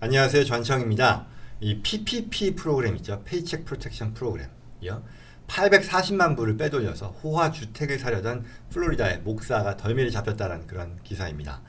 안녕하세요. 전청입니다. 이 PPP 프로그램 있죠. 페이책 프로텍션 프로그램이요. 840만 불을 빼돌려서 호화 주택을 사려던 플로리다의 목사가 덜미를 잡혔다는 그런 기사입니다.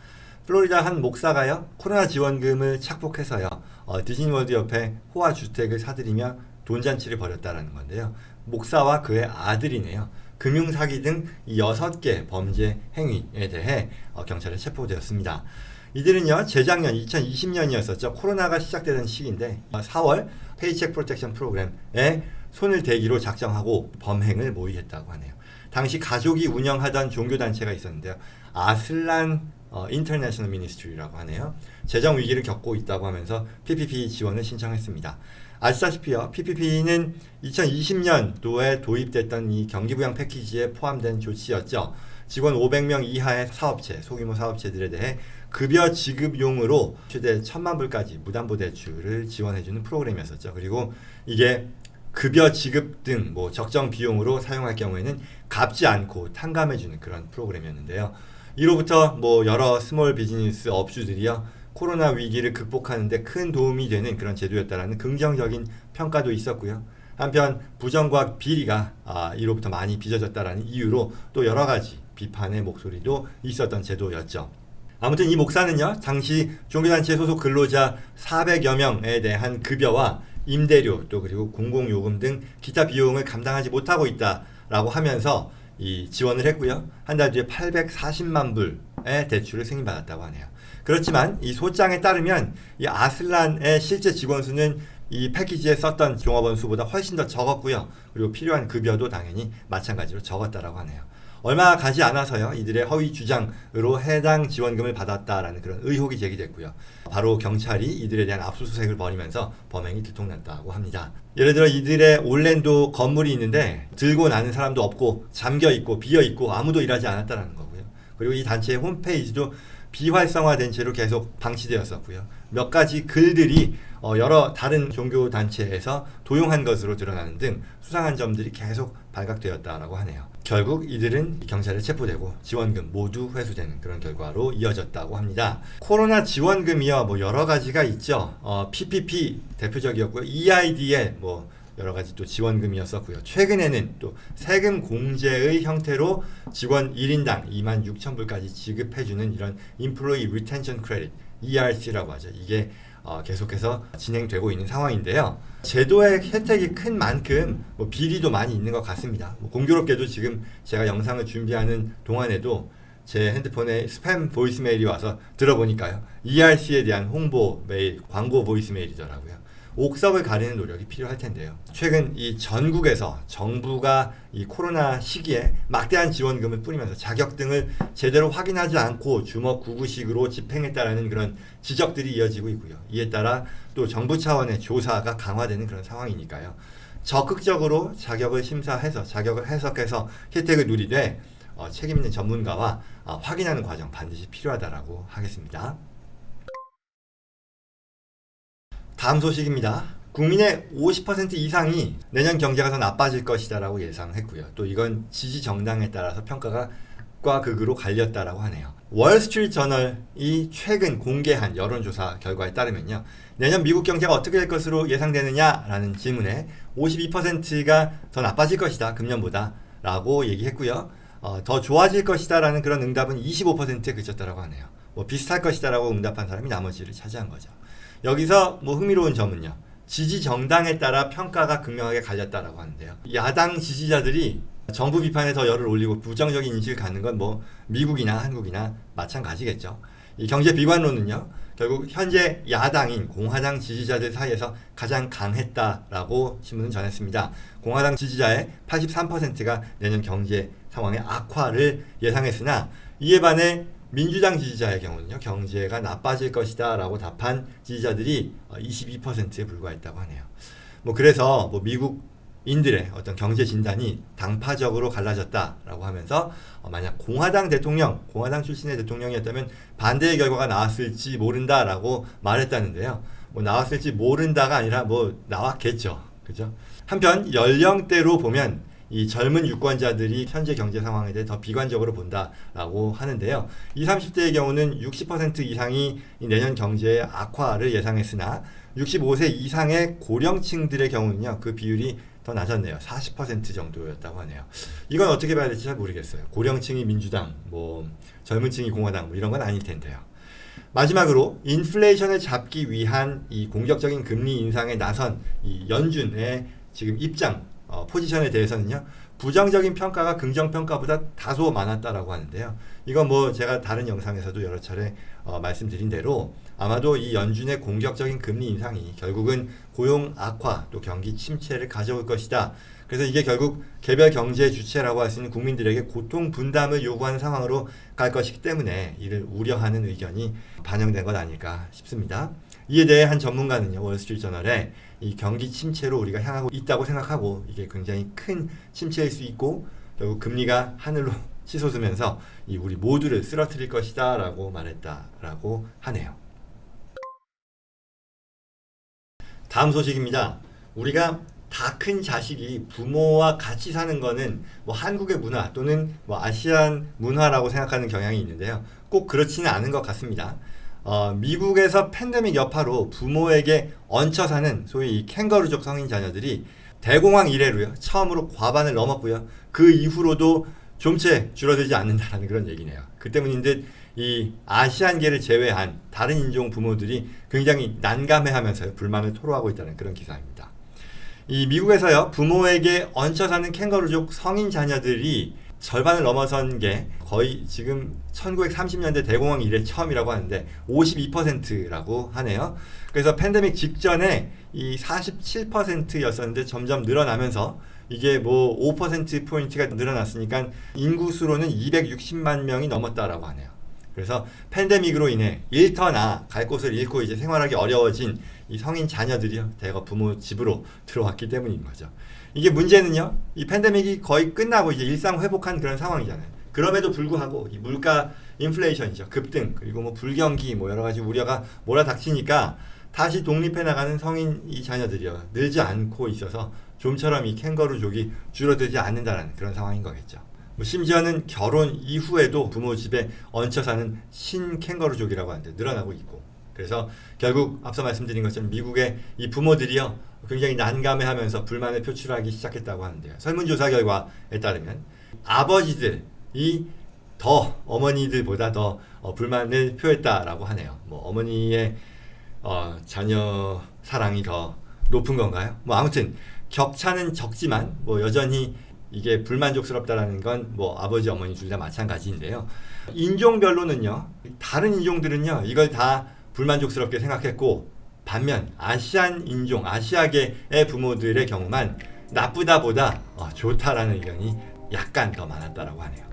플로리다 한 목사가요 코로나 지원금을 착복해서요 어, 디즈니월드 옆에 호화 주택을 사들이며 돈잔치를 벌였다라는 건데요. 목사와 그의 아들이네요. 금융 사기 등 여섯 개 범죄 행위에 대해 어, 경찰에 체포되었습니다. 이들은요 재작년 2020년이었었죠 코로나가 시작되던 시기인데 어, 4월 페이책 프로텍션 프로그램에 손을 대기로 작정하고 범행을 모의했다고 하네요. 당시 가족이 운영하던 종교 단체가 있었는데요. 아슬란 어, 인터내셔널 미니스트리라고 하네요. 재정 위기를 겪고 있다고 하면서 PPP 지원을 신청했습니다. 아시다시피요, PPP는 2020년도에 도입됐던 이 경기부양 패키지에 포함된 조치였죠. 직원 500명 이하의 사업체, 소규모 사업체들에 대해 급여 지급용으로 최대 1천만 불까지 무담보 대출을 지원해주는 프로그램이었었죠. 그리고 이게 급여 지급 등 뭐 적정 비용으로 사용할 경우에는 갚지 않고 탕감해주는 그런 프로그램이었는데요. 이로부터 뭐 여러 스몰 비즈니스 업주들이요 코로나 위기를 극복하는데 큰 도움이 되는 그런 제도였다라는 긍정적인 평가도 있었고요. 한편 부정과 비리가 아, 이로부터 많이 빚어졌다라는 이유로 또 여러 가지 비판의 목소리도 있었던 제도였죠. 아무튼 이 목사는요, 당시 종교단체 소속 근로자 400여 명에 대한 급여와 임대료 또 그리고 공공요금 등 기타 비용을 감당하지 못하고 있다라고 하면서 이 지원을 했고요. 한 달 뒤에 840만 불의 대출을 승인받았다고 하네요. 그렇지만 이 소장에 따르면 이 아슬란의 실제 직원 수는 이 패키지에 썼던 종업원 수보다 훨씬 더 적었고요. 그리고 필요한 급여도 당연히 마찬가지로 적었다라고 하네요. 얼마 가지 않아서요. 이들의 허위 주장으로 해당 지원금을 받았다라는 그런 의혹이 제기됐고요. 바로 경찰이 이들에 대한 압수수색을 벌이면서 범행이 들통났다고 합니다. 예를 들어 이들의 올랜도 건물이 있는데 들고 나는 사람도 없고 잠겨 있고 비어 있고 아무도 일하지 않았다라는 거고요. 그리고 이 단체의 홈페이지도 비활성화된 채로 계속 방치되었었고요. 몇 가지 글들이 어, 여러 다른 종교 단체에서 도용한 것으로 드러나는 등 수상한 점들이 계속 발각되었다라고 하네요. 결국 이들은 경찰에 체포되고 지원금 모두 회수되는 그런 결과로 이어졌다고 합니다. 코로나 지원금이요, 뭐 여러 가지가 있죠. 어, PPP 대표적이었고요. EID에 뭐 여러 가지 또 지원금이었었고요. 최근에는 또 세금 공제의 형태로 직원 1인당 2만 6천 불까지 지급해주는 이런 Employee Retention Credit ERC라고 하죠. 이게 어, 계속해서 진행되고 있는 상황인데요. 제도의 혜택이 큰 만큼 뭐 비리도 많이 있는 것 같습니다. 뭐 공교롭게도 지금 제가 영상을 준비하는 동안에도 제 핸드폰에 스팸 보이스메일이 와서 들어보니까요. ERC에 대한 홍보 메일, 광고 보이스메일이더라고요. 옥석을 가리는 노력이 필요할 텐데요. 최근 이 전국에서 정부가 이 코로나 시기에 막대한 지원금을 뿌리면서 자격 등을 제대로 확인하지 않고 주먹 구구식으로 집행했다라는 그런 지적들이 이어지고 있고요. 이에 따라 또 정부 차원의 조사가 강화되는 그런 상황이니까요. 적극적으로 자격을 심사해서 자격을 해석해서 혜택을 누리되 어, 책임 있는 전문가와 어, 확인하는 과정 반드시 필요하다라고 하겠습니다. 다음 소식입니다. 국민의 50% 이상이 내년 경제가 더 나빠질 것이다라고 예상했고요. 또 이건 지지 정당에 따라서 평가가 과 극으로 갈렸다라고 하네요. 월스트리트 저널이 최근 공개한 여론조사 결과에 따르면요. 내년 미국 경제가 어떻게 될 것으로 예상되느냐라는 질문에 52%가 더 나빠질 것이다. 금년보다 라고 얘기했고요. 어, 더 좋아질 것이다라는 그런 응답은 25%에 그쳤다라고 하네요. 뭐 비슷할 것이다라고 응답한 사람이 나머지를 차지한 거죠. 여기서 뭐 흥미로운 점은요. 지지 정당에 따라 평가가 극명하게 갈렸다라고 하는데요. 야당 지지자들이 정부 비판에 더 열을 올리고 부정적인 인식을 갖는 건 뭐 미국이나 한국이나 마찬가지겠죠. 이 경제 비관론은요. 결국 현재 야당인 공화당 지지자들 사이에서 가장 강했다라고 신문은 전했습니다. 공화당 지지자의 83%가 내년 경제 상황의 악화를 예상했으나 이에 반해 민주당 지지자의 경우는요 경제가 나빠질 것이다 라고 답한 지지자들이 22%에 불과했다고 하네요. 뭐 그래서 뭐 미국인들의 어떤 경제 진단이 당파적으로 갈라졌다라고 하면서 어 만약 공화당 대통령, 공화당 출신의 대통령이었다면 반대의 결과가 나왔을지 모른다라고 말했다는데요. 뭐 나왔을지 모른다가 아니라 뭐 나왔겠죠, 그죠? 한편 연령대로 보면 이 젊은 유권자들이 현재 경제 상황에 대해 더 비관적으로 본다라고 하는데요. 20, 30대의 경우는 60% 이상이 이 내년 경제의 악화를 예상했으나 65세 이상의 고령층들의 경우는요. 그 비율이 더 낮았네요. 40% 정도였다고 하네요. 이건 어떻게 봐야 될지 잘 모르겠어요. 고령층이 민주당, 뭐 젊은층이 공화당 뭐 이런 건 아닐 텐데요. 마지막으로 인플레이션을 잡기 위한 이 공격적인 금리 인상에 나선 이 연준의 지금 입장 어, 포지션에 대해서는요 부정적인 평가가 긍정 평가보다 다소 많았다라고 하는데요. 이건 뭐 제가 다른 영상에서도 여러 차례 어, 말씀드린 대로 아마도 이 연준의 공격적인 금리 인상이 결국은 고용 악화 또 경기 침체를 가져올 것이다. 그래서 이게 결국 개별 경제 주체라고 할 수 있는 국민들에게 고통 분담을 요구하는 상황으로 갈 것이기 때문에 이를 우려하는 의견이 반영된 것 아닐까 싶습니다. 이에 대해 한 전문가는요 월스트리트저널에 이 경기 침체로 우리가 향하고 있다고 생각하고 이게 굉장히 큰 침체일 수 있고 결국 금리가 하늘로 치솟으면서 이 우리 모두를 쓰러뜨릴 것이다라고 말했다라고 하네요. 다음 소식입니다. 우리가 다 큰 자식이 부모와 같이 사는 거는 뭐 한국의 문화 또는 뭐 아시안 문화라고 생각하는 경향이 있는데요. 꼭 그렇지는 않은 것 같습니다. 어, 미국에서 팬데믹 여파로 부모에게 얹혀 사는 소위 이 캥거루족 성인 자녀들이 대공황 이래로요. 처음으로 과반을 넘었고요. 그 이후로도 좀채 줄어들지 않는다라는 그런 얘기네요. 그 때문인 듯이 아시안계를 제외한 다른 인종 부모들이 굉장히 난감해하면서 불만을 토로하고 있다는 그런 기사입니다. 이 미국에서요 부모에게 얹혀 사는 캥거루족 성인 자녀들이 절반을 넘어선 게 거의 지금 1930년대 대공황 이래 처음이라고 하는데 52%라고 하네요. 그래서 팬데믹 직전에 이 47%였었는데 점점 늘어나면서 이게 뭐 5% 포인트가 늘어났으니까 인구 수로는 260만 명이 넘었다라고 하네요. 그래서 팬데믹으로 인해 일터나 갈 곳을 잃고 이제 생활하기 어려워진 이 성인 자녀들이요 대거 부모 집으로 들어왔기 때문인 거죠. 이게 문제는요 이 팬데믹이 거의 끝나고 이제 일상 회복한 그런 상황이잖아요. 그럼에도 불구하고 이 물가 인플레이션이죠 급등 그리고 뭐 불경기 뭐 여러 가지 우려가 몰아닥치니까 다시 독립해 나가는 성인 이 자녀들이요 늘지 않고 있어서 좀처럼 이 캥거루족이 줄어들지 않는다라는 그런 상황인 거겠죠. 뭐 심지어는 결혼 이후에도 부모 집에 얹혀 사는 신 캥거루족이라고 하는데 늘어나고 있고 그래서 결국 앞서 말씀드린 것처럼 미국의 이 부모들이요 굉장히 난감해하면서 불만을 표출하기 시작했다고 하는데요. 설문조사 결과에 따르면 아버지들이 더 어머니들보다 더 어, 불만을 표했다라고 하네요. 뭐 어머니의 어, 자녀 사랑이 더 높은 건가요? 뭐 아무튼 격차는 적지만 뭐 여전히 이게 불만족스럽다라는 건 뭐 아버지 어머니 둘 다 마찬가지인데요. 인종별로는요. 다른 인종들은요. 이걸 다 불만족스럽게 생각했고 반면 아시안 인종, 아시아계의 부모들의 경우만 나쁘다보다 어, 좋다라는 의견이 약간 더 많았다라고 하네요.